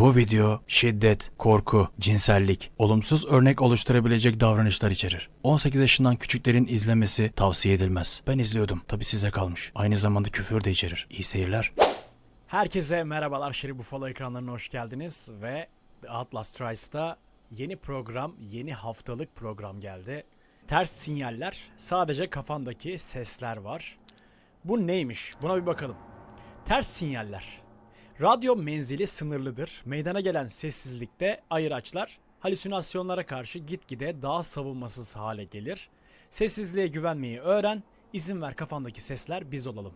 Bu video şiddet, korku, cinsellik, olumsuz örnek oluşturabilecek davranışlar içerir. 18 yaşından küçüklerin izlemesi tavsiye edilmez. Ben izliyordum. Tabi size kalmış. Aynı zamanda küfür de içerir. İyi seyirler. Herkese merhabalar. Şerif Buffalo ekranlarına hoş geldiniz ve The Outlast Trice'da yeni program, yeni haftalık program geldi. Ters sinyaller, sadece kafandaki sesler var. Bu neymiş? Buna bir bakalım. Ters sinyaller. Radyo menzili sınırlıdır. Meydana gelen sessizlikte ayıraçlar halüsinasyonlara karşı gitgide daha savunmasız hale gelir. Sessizliğe güvenmeyi öğren, izin ver kafandaki sesler biz olalım.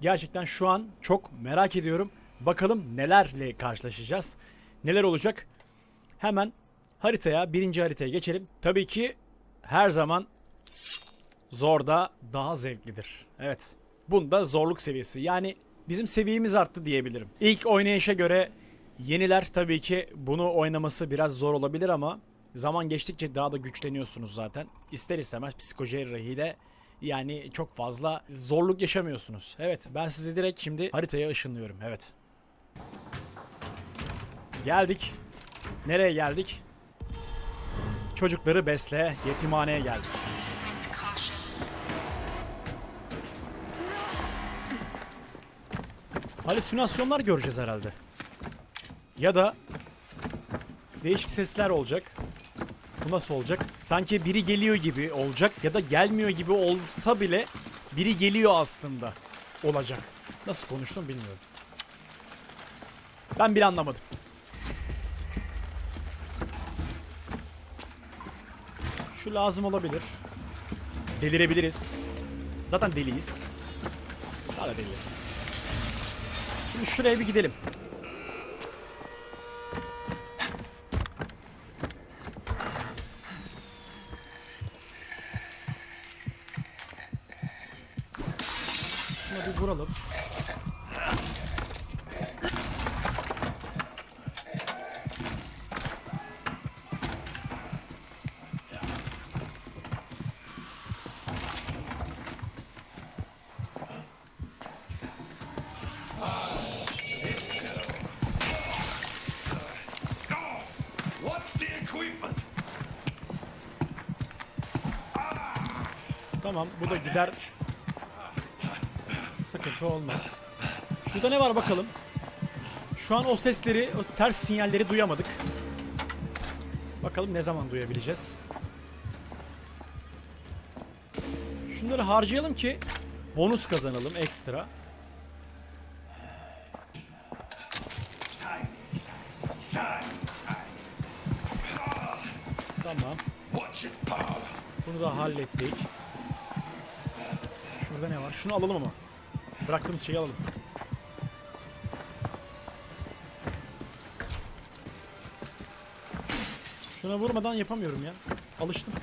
Gerçekten şu an çok merak ediyorum. Bakalım nelerle karşılaşacağız. Neler olacak? Hemen haritaya, birinci haritaya geçelim. Tabii ki her zaman zor da daha zevklidir. Evet. Bunda zorluk seviyesi. Yani bizim seviyemiz arttı diyebilirim. İlk oynayışa göre yeniler tabii ki bunu oynaması biraz zor olabilir ama zaman geçtikçe daha da güçleniyorsunuz zaten. İster istemez psikojerrahiyle yani çok fazla zorluk yaşamıyorsunuz. Evet ben sizi direkt şimdi haritaya ışınlıyorum. Evet. Geldik. Nereye geldik? Çocukları besle, yetimhaneye geldik. Halüsinasyonlar göreceğiz herhalde. Ya da değişik sesler olacak. Bu nasıl olacak? Sanki biri geliyor gibi olacak ya da gelmiyor gibi olsa bile biri geliyor aslında olacak. Nasıl konuştum bilmiyorum. Ben bile anlamadım. Şu lazım olabilir. Delirebiliriz. Zaten deliyiz. Daha da deliriz. Şuraya bir gidelim. Tamam bu da gider. Sıkıntı olmaz. Şurada ne var bakalım. Şu an o sesleri, o ters sinyalleri duyamadık. Bakalım ne zaman duyabileceğiz. Şunları harcayalım ki bonus kazanalım ekstra. Tamam. Bunu da hallettik. Şurada ne var? Şunu alalım ama. Bıraktığımız şeyi alalım. Şuna vurmadan yapamıyorum ya. Alıştım.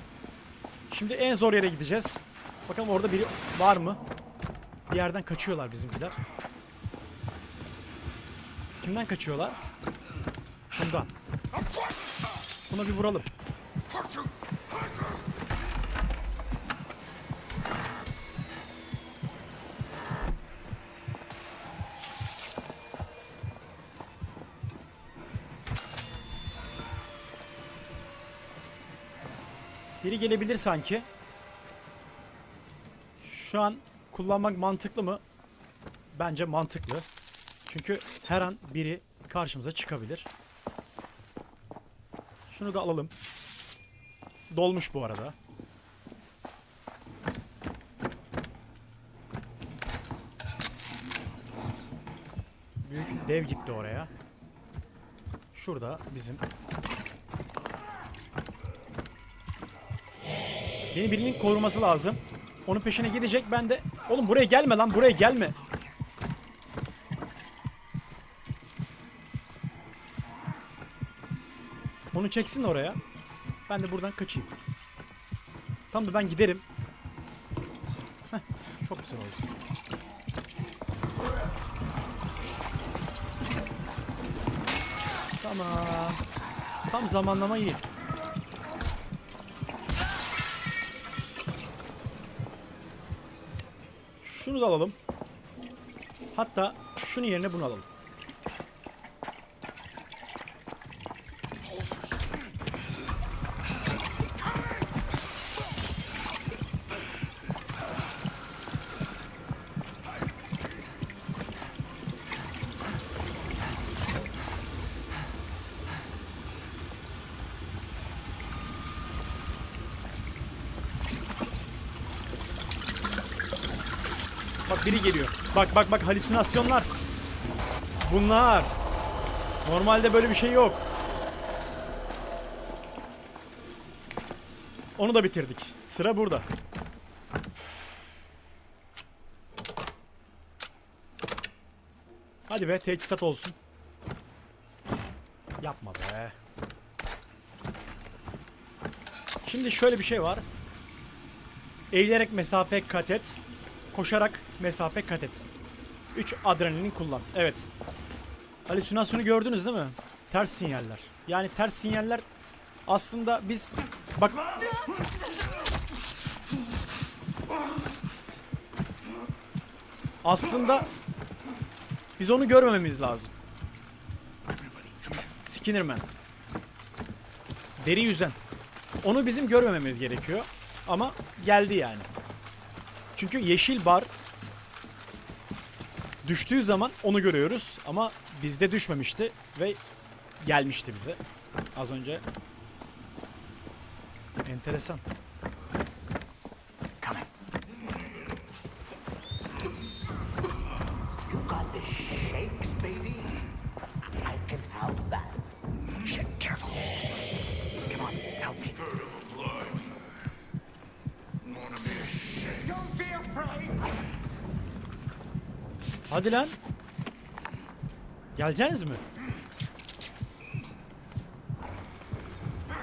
Şimdi en zor yere gideceğiz. Bakalım orada biri var mı? Bir yerden kaçıyorlar bizimkiler. Kimden kaçıyorlar? Bundan. Buna bir vuralım. Biri gelebilir sanki. Şu an kullanmak mantıklı mı? Bence mantıklı. Çünkü her an biri karşımıza çıkabilir. Şunu da alalım. Dolmuş bu arada. Büyük dev gitti oraya. Şurada bizim Beni birinin koruması lazım. Onun peşine gidecek. Ben de... Oğlum buraya gelme lan. Buraya gelme. Onu çeksin oraya. Ben de buradan kaçayım. Tam da ben giderim. Heh, çok güzel oldu. Tamam. Tam zamanlama iyi. Şunu da alalım. Hatta şunu yerine bunu alalım. Bak bak bak halüsinasyonlar. Bunlar. Normalde böyle bir şey yok. Onu da bitirdik. Sıra burada. Hadi be teçhizat olsun. Yapma be. Şimdi şöyle bir şey var. Eğilerek mesafe kat et. Koşarak mesafe kat et. 3 adrenalin kullan. Evet. Halüsinasyonu gördünüz değil mi? Ters sinyaller. Yani ters sinyaller aslında biz bak aslında biz onu görmememiz lazım. Skinnerman. Deri yüzen. Onu bizim görmememiz gerekiyor. Ama geldi yani. Çünkü yeşil bar düştüğü zaman onu görüyoruz ama bizde düşmemişti ve gelmişti bize. Az önce enteresan. Hadi lan. Geleceğiniz mi?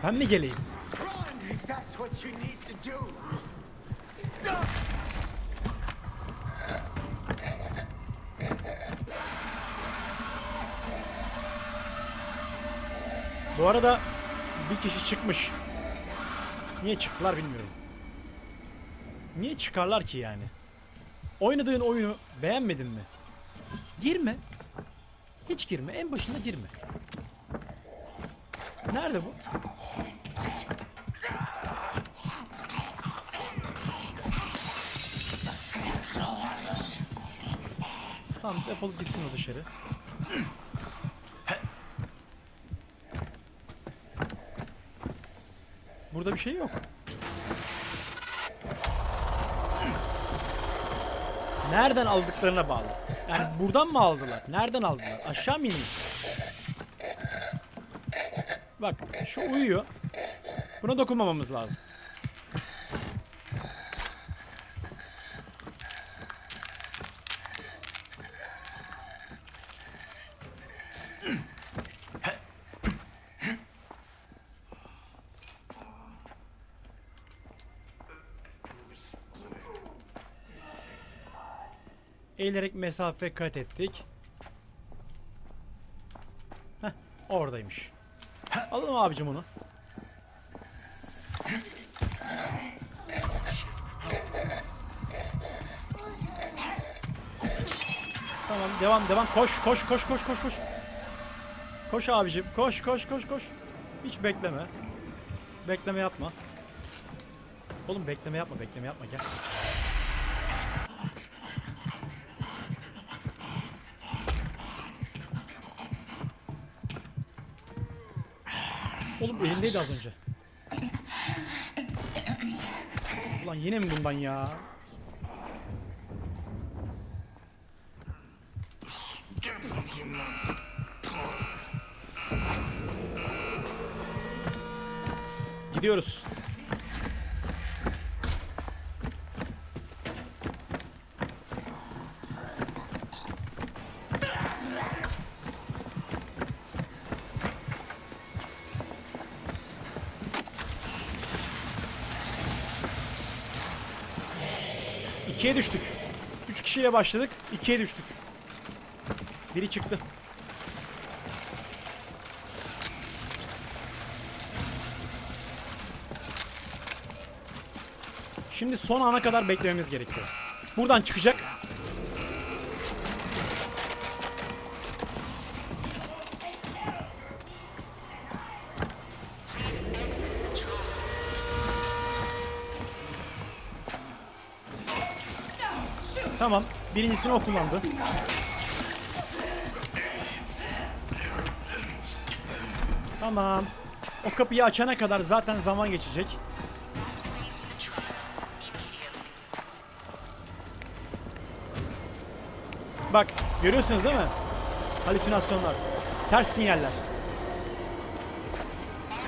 Ben mi geleyim? Bu arada bir kişi çıkmış. Niye çıktılar bilmiyorum. Niye çıkarlar ki yani? Oynadığın oyunu beğenmedin mi? Girme. Hiç girme. En başında girme. Nerede bu? Tamam defolup gitsin o dışarı. Burada bir şey yok. Nereden aldıklarına bağlı. Yani buradan mı aldılar? Nereden aldılar? Aşağı mı inmiş? Bak şu uyuyor. Buna dokunmamamız lazım. Eğilerek mesafe kat ettik. Heh, oradaymış. Alalım abicim onu. Tamam devam devam koş koş koş koş koş koş. Koş abicim koş koş koş koş. Hiç bekleme. Bekleme yapma. Oğlum bekleme yapma bekleme yapma gel. Oğlum elindeydi az önce. Ulan yine mi bundan ya? Gidiyoruz. İkiye düştük. Üç kişiyle başladık. ikiye düştük. Biri çıktı. Şimdi son ana kadar beklememiz gerekiyor. Buradan çıkacak. Tamam. Birincisini o kullandı. Tamam. O kapıyı açana kadar zaten zaman geçecek. bak görüyorsunuz değil mi? Halüsinasyonlar. Ters sinyaller.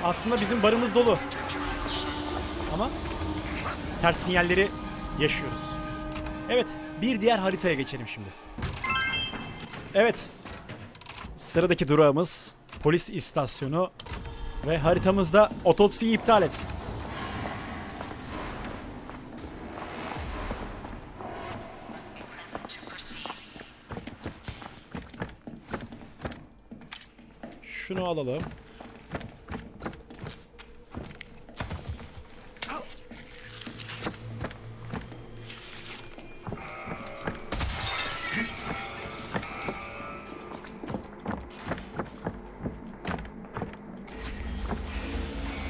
Aslında bizim barımız dolu. Ama ters sinyalleri yaşıyoruz. Evet, bir diğer haritaya geçelim şimdi. Evet. Sıradaki durağımız polis istasyonu ve haritamızda otopsiyi iptal et. Şunu alalım.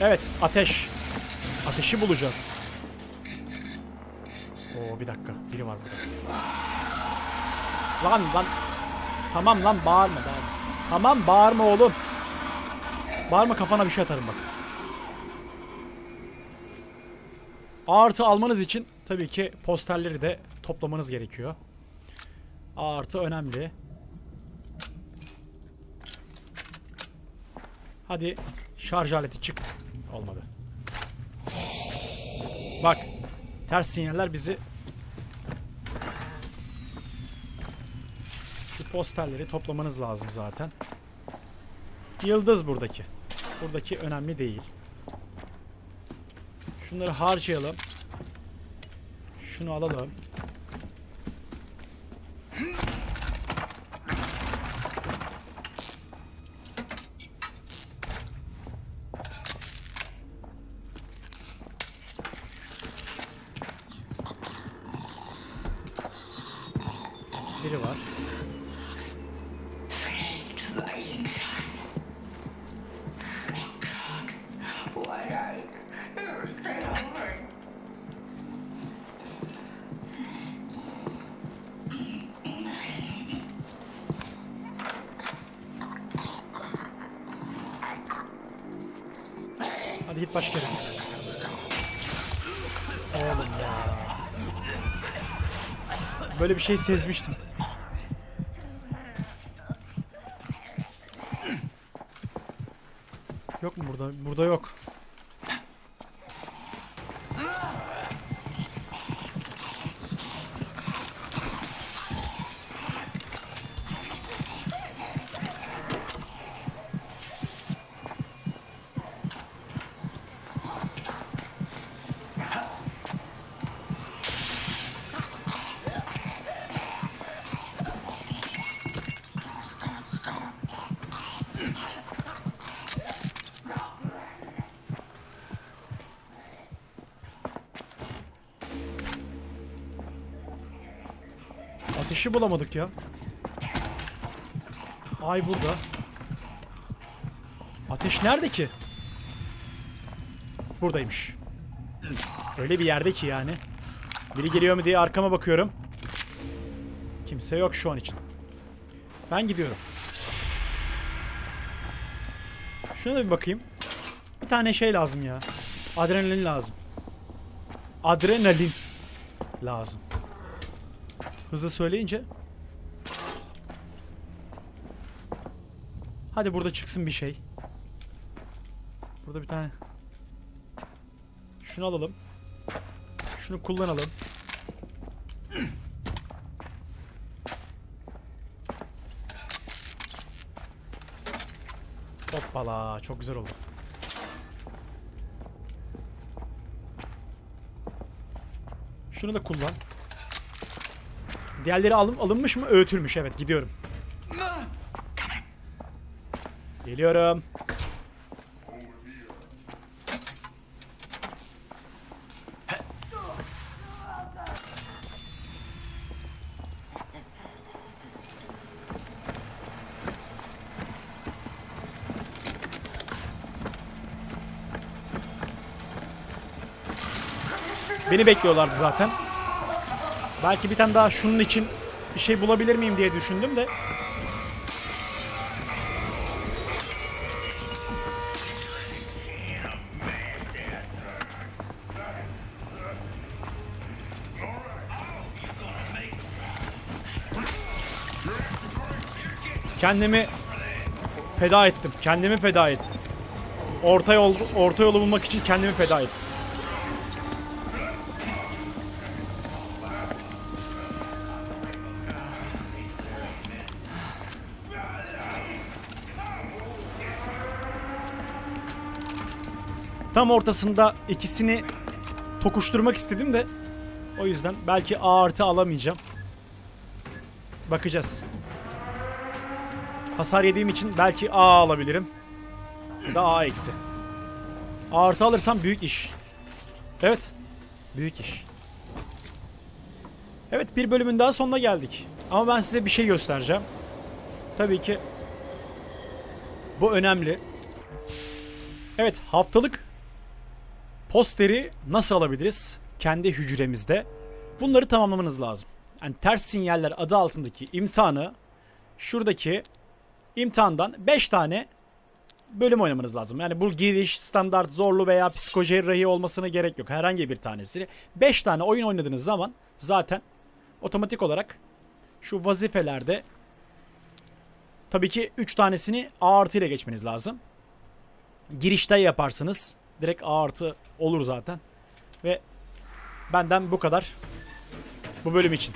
Evet, ateş. Ateşi bulacağız. Oo bir dakika, biri var burada. Lan lan. Tamam lan bağırma bağırma. Tamam bağırma oğlum. Bağırma kafana bir şey atarım bak. Artı almanız için tabii ki posterleri de toplamanız gerekiyor. Artı önemli. Hadi şarj aleti çık. Olmadı. Bak. Ters sinyaller bizi Şu posterleri toplamanız lazım zaten. Yıldız buradaki. Buradaki önemli değil. Şunları harcayalım. Şunu alalım. Hadi git başka yere. Oğlum ya. Böyle bir şey sezmiştim. Yok mu burada? Burada yok. Ateşi bulamadık ya. Ay burada. Ateş nerede ki? Buradaymış. Öyle bir yerde ki yani. Biri geliyor mu diye arkama bakıyorum. Kimse yok şu an için. Ben gidiyorum. Şuna da bir bakayım. Bir tane şey lazım ya. Adrenalin lazım. Adrenalin lazım. Hızlı söyleyince. Hadi burada çıksın bir şey. Burada bir tane. Şunu alalım. Şunu kullanalım. Hoppala çok güzel oldu. Şunu da kullan. Diğerleri alın, alınmış mı? Öğütülmüş. Evet gidiyorum. Geliyorum. Beni bekliyorlardı zaten. Belki bir tane daha şunun için bir şey bulabilir miyim diye düşündüm de. Kendimi feda ettim. Kendimi feda ettim. Orta yol orta yolu bulmak için kendimi feda ettim. Tam ortasında ikisini tokuşturmak istedim de o yüzden belki A artı alamayacağım. Bakacağız. Hasar yediğim için belki A alabilirim. Da A eksi. A artı alırsam büyük iş. Evet. Büyük iş. Evet bir bölümün daha sonuna geldik. Ama ben size bir şey göstereceğim. Tabii ki bu önemli. Evet haftalık posteri nasıl alabiliriz? Kendi hücremizde. Bunları tamamlamanız lazım. Yani ters sinyaller adı altındaki imtihanı şuradaki imtihandan 5 tane bölüm oynamanız lazım. Yani bu giriş, standart, zorlu veya psikocerrahi olmasına gerek yok. Herhangi bir tanesi. 5 tane oyun oynadığınız zaman zaten otomatik olarak şu vazifelerde tabii ki 3 tanesini A artı ile geçmeniz lazım. Girişte yaparsınız. Direkt A artı olur zaten. Ve benden bu kadar bu bölüm için.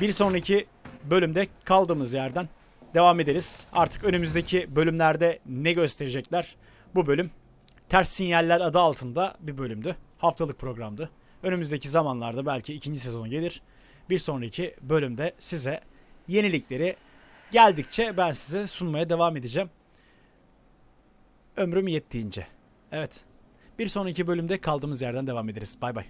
Bir sonraki bölümde kaldığımız yerden devam ederiz. Artık önümüzdeki bölümlerde ne gösterecekler? Bu bölüm Ters Sinyaller adı altında bir bölümdü. Haftalık programdı. Önümüzdeki zamanlarda belki ikinci sezon gelir. Bir sonraki bölümde size yenilikleri geldikçe ben size sunmaya devam edeceğim. Ömrüm yettiğince. Evet. Bir sonraki bölümde kaldığımız yerden devam ederiz. Bay bay.